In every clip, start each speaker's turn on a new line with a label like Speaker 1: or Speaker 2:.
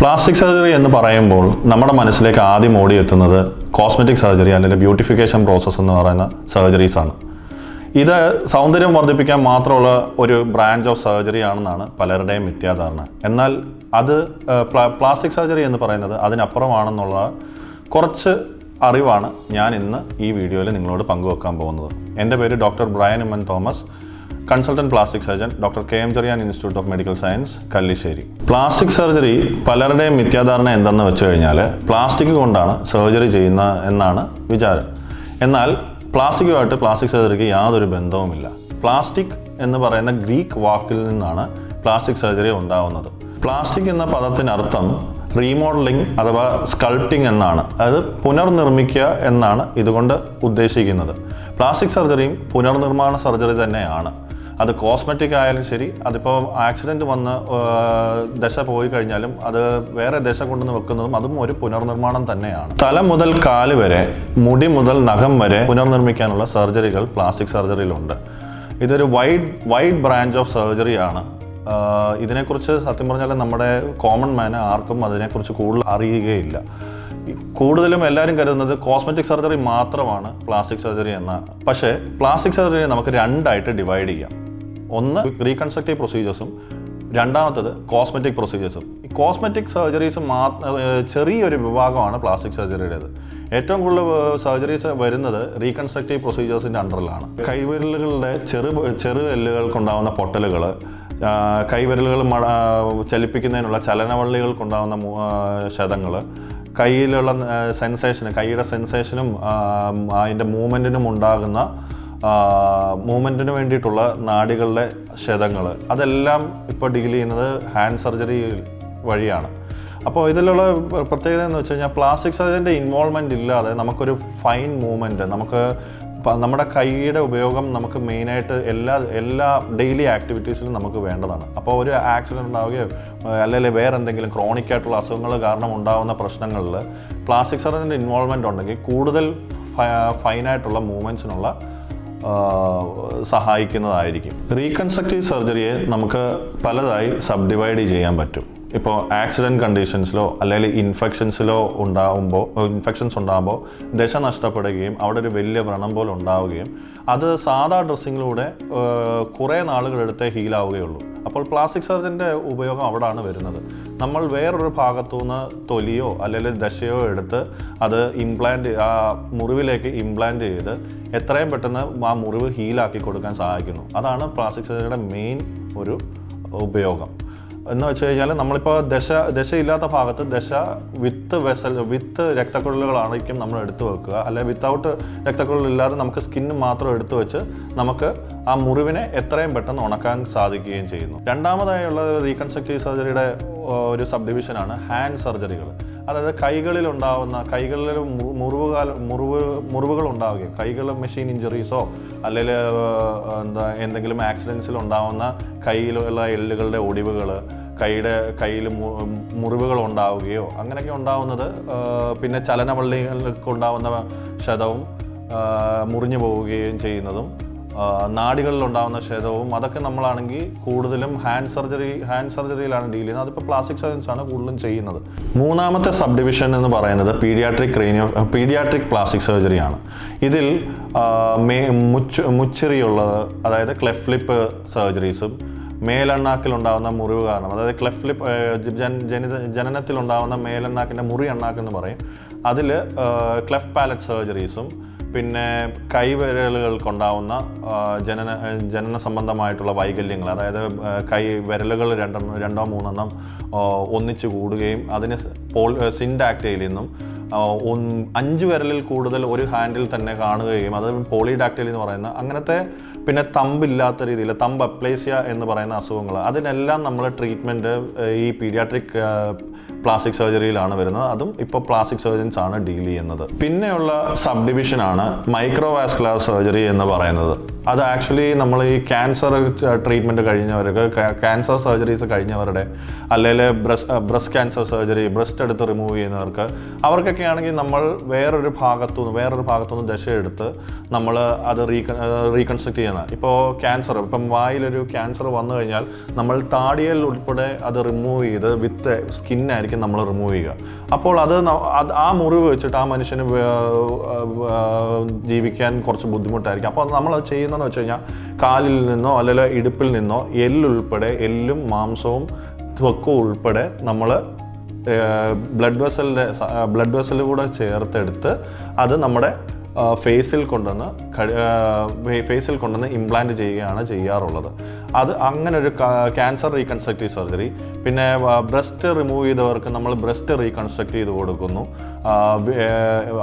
Speaker 1: Plastic surgery എന്ന് പറയുമ്പോൾ നമ്മുടെ മനസ്സിലേക്ക് ആദ്യം ഓടിയെത്തുന്നത് കോസ്മെറ്റിക് സർജറി അല്ലെങ്കിൽ ബ്യൂട്ടിഫിക്കേഷൻ പ്രോസസ്സ് എന്ന് പറയുന്ന സർജറീസ് ആണ്. ഇത് സൗന്ദര്യം വർദ്ധിപ്പിക്കാൻ മാത്രമുള്ള ഒരു ബ്രാഞ്ച് ഓഫ് സർജറി ആണെന്നാണ് പലരുടെയും മിഥ്യാധാരണ എന്നാൽ അത് പ്ലാസ്റ്റിക് സർജറി എന്ന് പറയുന്നത് അതിനപ്പുറമാണെന്നുള്ള കുറച്ച് അറിവാണ് ഞാൻ ഇന്ന് ഈ വീഡിയോയിൽ നിങ്ങളോട് പങ്കുവെക്കാൻ പോകുന്നത്. എന്റെ പേര് doctor Brian N Thomas. Consultant plastic surgeon doctor K M Cherian institute of medical science Kallisseri. Plastic surgery പലരുടെയും മിഥ്യാധാരണ എന്തെന്ന് വെച്ച് കഴിഞ്ഞാൽ പ്ലാസ്റ്റിക് കൊണ്ടാണ് സർജറി ചെയ്യുന്ന എന്നാണ് വിചാരം. എന്നാൽ പ്ലാസ്റ്റിക്കുമായിട്ട് പ്ലാസ്റ്റിക് സർജറിക്ക് യാതൊരു ബന്ധവുമില്ല. പ്ലാസ്റ്റിക് എന്ന് പറയുന്ന ഗ്രീക്ക് വാക്കിൽ നിന്നാണ് പ്ലാസ്റ്റിക് സർജറി ഉണ്ടാവുന്നത്. പ്ലാസ്റ്റിക് എന്ന പദത്തിനർത്ഥം റീമോഡലിംഗ് അഥവാ സ്കൾപ്റ്റിംഗ് എന്നാണ്. അതായത് പുനർനിർമ്മിക്കുക എന്നാണ് ഇതുകൊണ്ട് ഉദ്ദേശിക്കുന്നത്. പ്ലാസ്റ്റിക് സർജറിയും പുനർനിർമ്മാണ സർജറി തന്നെയാണ്. അത് കോസ്മെറ്റിക് ആയാലും ശരി അതിപ്പോൾ ആക്സിഡന്റ് വന്ന് ദശ പോയി കഴിഞ്ഞാലും അത് വേറെ ദശ കൊണ്ടുവന്ന് വെക്കുന്നതും അതും ഒരു പുനർനിർമ്മാണം തന്നെയാണ്. തല മുതൽ കാൽ വരെ മുടി മുതൽ നഖം വരെ പുനർനിർമ്മിക്കാനുള്ള സർജറികൾ പ്ലാസ്റ്റിക് സർജറിയിലുണ്ട്. ഇതൊരു wide wide branch of surgery ആണ് ആ, ഇതിനെക്കുറിച്ച് സത്യം പറഞ്ഞാൽ നമ്മുടെ കോമൺ മാന് ആർക്കും അതിനെക്കുറിച്ച് കൂടുതൽ അറിയുകയില്ല. കൂടുതലും എല്ലാവരും കരുതുന്നത് കോസ്മെറ്റിക് സർജറി മാത്രമാണ് പ്ലാസ്റ്റിക് സർജറി എന്ന പക്ഷേ പ്ലാസ്റ്റിക് സർജറി നമുക്ക് രണ്ടായിട്ട് ഡിവൈഡ് ചെയ്യാം. ഒന്ന് റീകൺസ്ട്രക്റ്റീവ് പ്രൊസീജിയേഴ്സും രണ്ടാമത്തത് കോസ്മെറ്റിക് പ്രൊസീജിയേഴ്സും ഈ കോസ്മെറ്റിക് സർജറീസ് മാ ചെറിയൊരു വിഭാഗമാണ് പ്ലാസ്റ്റിക് സർജറിയുടേത് ഏറ്റവും കൂടുതൽ സർജറീസ് വരുന്നത് റീകൺസ്ട്രക്റ്റീവ് പ്രൊസീജിയേഴ്സിന്റെ അണ്ടറിലാണ് കൈവിരലുകളുടെ ചെറു ചെറു എല്ലുകൾക്കുണ്ടാകുന്ന പൊട്ടലുകൾ കൈവിരലുകൾ മട ചലിപ്പിക്കുന്നതിനുള്ള ചലനവള്ളികൾക്കുണ്ടാകുന്ന ക്ഷതങ്ങൾ കയ്യിലുള്ള സെൻസേഷന് കൈയുടെ സെൻസേഷനും അതിന്റെ മൂവ്മെന്റിനും ഉണ്ടാകുന്ന മൂവ്മെന്റിന് വേണ്ടിയിട്ടുള്ള നാഡികളുടെ ക്ഷതങ്ങൾ അതെല്ലാം ഇപ്പോൾ ഡീൽ ചെയ്യുന്നത് ഹാൻഡ് സർജറി വഴിയാണ്. അപ്പോൾ ഇതിലുള്ള പ്രത്യേകത എന്ന് വെച്ച് കഴിഞ്ഞാൽ പ്ലാസ്റ്റിക് സർജറിന്റെ ഇൻവോൾവ്മെന്റ് ഇല്ലാതെ നമുക്കൊരു ഫൈൻ മൂവ്മെന്റ് നമുക്ക് നമ്മുടെ കൈയുടെ ഉപയോഗം നമുക്ക് മെയിനായിട്ട് എല്ലാ എല്ലാ ഡെയിലി ആക്ടിവിറ്റീസിലും നമുക്ക് വേണ്ടതാണ്. അപ്പോൾ ഒരു ആക്സിഡന്റ് ഉണ്ടാവുകയോ അല്ലെങ്കിൽ വേറെ എന്തെങ്കിലും ക്രോണിക് ആയിട്ടുള്ള അസുഖങ്ങൾ കാരണം ഉണ്ടാകുന്ന പ്രശ്നങ്ങളിൽ പ്ലാസ്റ്റിക് സർജറിന്റെ ഇൻവോൾവ്മെന്റ് ഉണ്ടെങ്കിൽ കൂടുതൽ ഫൈനായിട്ടുള്ള മൂവ്മെന്റ്സിനുള്ള സഹായിക്കുന്നതായിരിക്കും. റീകൺസ്ട്രക്റ്റീവ് സർജറിയെ നമുക്ക് പലതായി സബ് ഡിവൈഡ് ചെയ്യാൻ പറ്റും. ഇപ്പോൾ ആക്സിഡന്റ് കണ്ടീഷൻസിലോ അല്ലെങ്കിൽ ഇൻഫെക്ഷൻസിലോ ഉണ്ടാകുമ്പോൾ ഇൻഫെക്ഷൻസ് ഉണ്ടാകുമ്പോൾ ദശ നഷ്ടപ്പെടുകയും അവിടെ ഒരു വലിയ വ്രണം പോലെ ഉണ്ടാവുകയും അത് സാധാ ഡ്രസ്സിങ്ങിലൂടെ കുറേ നാളുകളെടുത്തേ ഹീലാവുകയുള്ളൂ അപ്പോൾ പ്ലാസ്റ്റിക് സർജന്റെ ഉപയോഗം അവിടാണ് വരുന്നത്. നമ്മൾ വേറൊരു ഭാഗത്തുനിന്ന് തൊലിയോ അല്ലെങ്കിൽ ദശയോ എടുത്ത് അത് ഇംപ്ലാന്റ് ആ മുറിവിലേക്ക് ഇംപ്ലാന്റ് ചെയ്ത് എത്രയും പെട്ടെന്ന് ആ മുറിവ് ഹീലാക്കി കൊടുക്കാൻ സഹായിക്കുന്നു. അതാണ് പ്ലാസ്റ്റിക് സർജറിയുടെ മെയിൻ ഒരു ഉപയോഗം. എന്ന് വെച്ച് കഴിഞ്ഞാൽ നമ്മളിപ്പോൾ ദശ ദശയില്ലാത്ത ഭാഗത്ത് ദശ വിത്ത് വെസൽ വിത്ത് രക്തക്കുഴലുകളായിരിക്കും നമ്മൾ എടുത്തു വെക്കുക. അല്ലെ വിത്തൗട്ട് രക്തക്കുഴലില്ലാതെ നമുക്ക് സ്കിന്ന് മാത്രം എടുത്തു വെച്ച് നമുക്ക് ആ മുറിവിനെ എത്രയും പെട്ടെന്ന് ഉണക്കാൻ സാധിക്കുകയും ചെയ്യുന്നു. രണ്ടാമതായുള്ള റീകൺസ്ട്രക്റ്റീവ് സർജറിയുടെ ഒരു സബ് ഡിവിഷനാണ് ഹാൻഡ് സർജറികൾ അതായത് കൈകളിൽ ഉണ്ടാവുന്ന കൈകളിൽ മുറിവുകാൽ മുറിവ് മുറിവുകൾ ഉണ്ടാവുകയും കൈകൾ മെഷീൻ ഇഞ്ചറീസോ അല്ലെങ്കിൽ എന്താ എന്തെങ്കിലും ആക്സിഡൻസിൽ ഉണ്ടാവുന്ന കയ്യിലുള്ള എല്ലുകളുടെ ഒടിവുകൾ കൈയുടെ കയ്യിൽ മുറിവുകൾ ഉണ്ടാവുകയോ അങ്ങനെയൊക്കെ ഉണ്ടാവുന്നത് പിന്നെ ചലനവള്ളികൾക്ക് ഉണ്ടാവുന്ന ക്ഷതവും മുറിഞ്ഞു പോവുകയും ചെയ്യുന്നതും നാടികളിൽ ഉണ്ടാകുന്ന ക്ഷതവും അതൊക്കെ നമ്മളാണെങ്കിൽ കൂടുതലും ഹാൻഡ് സർജറി ഹാൻഡ് സർജറിയിലാണ് ഡീൽ ചെയ്യുന്നത്. അതിപ്പോൾ പ്ലാസ്റ്റിക് സർജൻസ് ആണ് കൂടുതലും ചെയ്യുന്നത്. മൂന്നാമത്തെ സബ് ഡിവിഷൻ എന്ന് പറയുന്നത് പീഡിയാട്രിക് ക്രേനിയോ പീഡിയാട്രിക് പ്ലാസ്റ്റിക് സർജറിയാണ്. ഇതിൽ മേ മുച്ച് മുച്ചിറിയുള്ളത് അതായത് ക്ലെഫ്ലിപ്പ് സർജറീസും മേലെണ്ണാക്കിൽ ഉണ്ടാകുന്ന മുറിവ് കാരണം. അതായത് ക്ലെഫ്ലിപ്പ് ജനനത്തിൽ ജനനത്തിലുണ്ടാകുന്ന മേലെണ്ണാക്കിന്റെ മുറി എണ്ണാക്കെന്ന് പറയും. അതിൽ ക്ലെഫ് പാലറ്റ് സർജറീസും പിന്നെ കൈവിരലുകൾക്കുണ്ടാവുന്ന ജനന ജനന സംബന്ധമായിട്ടുള്ള വൈകല്യങ്ങൾ അതായത് കൈ വിരലുകൾ രണ്ടെണ്ണം രണ്ടോ മൂന്നെണ്ണം ഒന്നിച്ചു കൂടുകയും അതിന് പോൾ സിൻഡാക്റ്റയിൽ നിന്നും അഞ്ച് വിരലിൽ കൂടുതൽ ഒരു ഹാൻഡിൽ തന്നെ കാണുകയും അത് പോളിഡാക്ടൈൽ എന്ന് പറയുന്ന അങ്ങനത്തെ പിന്നെ തമ്പ് ഇല്ലാത്ത രീതിയിൽ തമ്പ് അപ്ലേസിയ എന്ന് പറയുന്ന അസുഖങ്ങൾ. അതിനെല്ലാം നമ്മൾ ട്രീറ്റ്മെന്റ് ഈ പീഡിയാട്രിക് പ്ലാസ്റ്റിക് സർജറിയിലാണ് വരുന്നത്. അതും ഇപ്പോൾ പ്ലാസ്റ്റിക് സർജൻസ് ആണ് ഡീൽ ചെയ്യുന്നത്. പിന്നെയുള്ള സബ് ഡിവിഷനാണ് മൈക്രോവാസ്കുലർ സർജറി എന്ന് പറയുന്നത്. അത് ആക്ച്വലി നമ്മൾ ഈ ക്യാൻസർ ട്രീറ്റ്മെന്റ് കഴിഞ്ഞവർക്ക് ക്യാൻസർ സർജറീസ് കഴിഞ്ഞവരുടെ അല്ലെങ്കിൽ breast breast cancer surgery breast എടുത്ത് റിമൂവ് ചെയ്യുന്നവർക്ക് അവർക്കൊക്കെ മുറിവൊക്കെ ആണെങ്കിൽ നമ്മൾ വേറൊരു ഭാഗത്തുനിന്ന് വേറൊരു ഭാഗത്തുനിന്ന് ദശ എടുത്ത് നമ്മൾ അത് റീകൺ റീകൺസ്ട്രക്ട് ചെയ്യണം ഇപ്പോൾ ക്യാൻസർ ഇപ്പം വായിലൊരു ക്യാൻസർ വന്നു കഴിഞ്ഞാൽ നമ്മൾ താടിയൽ ഉൾപ്പെടെ അത് റിമൂവ് ചെയ്ത് വിത്ത് സ്കിന്നായിരിക്കും നമ്മൾ റിമൂവ് ചെയ്യുക. അപ്പോൾ അത് ആ മുറിവ് വെച്ചിട്ട് ആ മനുഷ്യന് ജീവിക്കാൻ കുറച്ച് ബുദ്ധിമുട്ടായിരിക്കും. അപ്പോൾ നമ്മൾ അത് ചെയ്യുന്നതെന്ന് വെച്ച് കഴിഞ്ഞാൽ കാലിൽ നിന്നോ അല്ലെങ്കിൽ ഇടുപ്പിൽ നിന്നോ എല്ലുൾപ്പെടെ എല്ലും മാംസവും ത്വക്കും ഉൾപ്പെടെ നമ്മൾ ബ്ലഡ് വെസലിന്റെ ബ്ലഡ് വെസൽ കൂടെ ചേർത്തെടുത്ത് അത് നമ്മുടെ ഫേസിൽ കൊണ്ടുവന്ന് ഫേസിൽ കൊണ്ടുവന്ന് ഇംപ്ലാന്റ് ചെയ്യുകയാണ് ചെയ്യാറുള്ളത്. അത് അങ്ങനെ ഒരു ക്യാൻസർ റീകൺസ്ട്രക്റ്റീവ് സർജറി പിന്നെ ബ്രസ്റ്റ് റിമൂവ് ചെയ്തവർക്ക് നമ്മൾ ബ്രസ്റ്റ് റീകൺസ്ട്രക്ട് ചെയ്ത് കൊടുക്കുന്നു.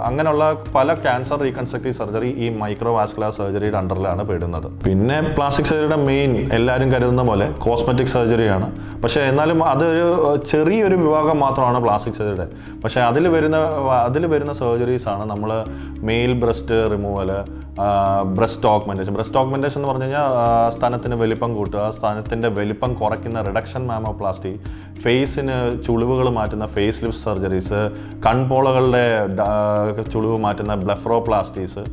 Speaker 1: അങ്ങനെയുള്ള പല ക്യാൻസർ റീകൺസ്ട്രക്റ്റീവ് സർജറി ഈ മൈക്രോ വാസ്കുലർ സർജറിയുടെ അണ്ടറിലാണ് പെടുന്നത്. പിന്നെ പ്ലാസ്റ്റിക് സർജറിയുടെ മെയിൻ എല്ലാവരും കരുതുന്ന പോലെ കോസ്മെറ്റിക് സർജറിയാണ് പക്ഷേ എന്നാലും അതൊരു ചെറിയൊരു വിഭാഗം മാത്രമാണ് പ്ലാസ്റ്റിക് സർജറിയുടെ പക്ഷേ അതിൽ വരുന്ന അതിൽ വരുന്ന സർജറീസ് ആണ് നമ്മൾ male breast removal breast augmentation breast augmentation എന്ന് പറഞ്ഞു കഴിഞ്ഞാൽ സ്ഥലത്തിന് വലിപ്പം കൂട്ടുക സ്ഥാനത്തിന്റെ വലിപ്പം കുറയ്ക്കുന്ന റിഡക്ഷൻ മാമോപ്ലാസ്റ്റി ഫേസിന് ചുളിവുകൾ മാറ്റുന്ന ഫേസ് ലിഫ്റ്റ് സർജറീസ് കൺപോളകളുടെ ചുളിവ് മാറ്റുന്ന ബ്ലെഫ്രോപ്ലാസ്റ്റീസ്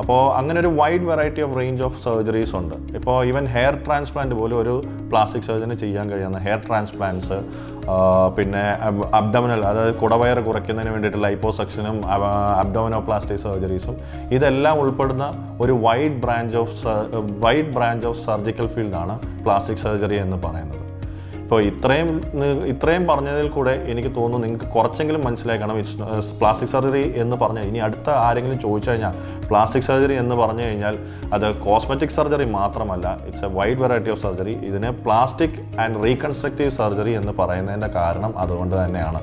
Speaker 1: അപ്പോൾ അങ്ങനെ ഒരു wide variety of range of surgeries ഉണ്ട്. ഇപ്പോൾ ഈവൻ ഹെയർ ട്രാൻസ്പ്ലാന്റ് പോലും ഒരു പ്ലാസ്റ്റിക് സർജറി ചെയ്യാൻ കഴിയുന്ന ഹെയർ ട്രാൻസ്പ്ലാന്റ്സ് പിന്നെ അബ്ഡമിനൽ അതായത് കുടവയർ കുറയ്ക്കുന്നതിന് വേണ്ടിയിട്ട് ലൈപ്പോസെക്ഷനും അബ്ഡോമിനോപ്ലാസ്റ്റി സർജറീസും ഇതെല്ലാം ഉൾപ്പെടുന്ന ഒരു wide branch of wide branch of surgical ഫീൽഡാണ് പ്ലാസ്റ്റിക് സർജറി എന്ന് പറയുന്നത്. ഇപ്പോൾ ഇത്രയും ഇത്രയും പറഞ്ഞതിൽ കൂടെ എനിക്ക് തോന്നുന്നു നിങ്ങൾക്ക് കുറച്ചെങ്കിലും മനസ്സിലായി കാരണം പ്ലാസ്റ്റിക് സർജറി എന്ന് പറഞ്ഞാൽ ഇനി അടുത്ത ആരെങ്കിലും ചോദിച്ചു കഴിഞ്ഞാൽ പ്ലാസ്റ്റിക് സർജറി എന്ന് പറഞ്ഞു കഴിഞ്ഞാൽ അത് കോസ്മെറ്റിക് സർജറി മാത്രമല്ല it's a wide variety of surgery. ഇതിനെ പ്ലാസ്റ്റിക് ആൻഡ് റീകൺസ്ട്രക്റ്റീവ് സർജറി എന്ന് പറയുന്നതിന്റെ കാരണം അതുകൊണ്ട് തന്നെയാണ്.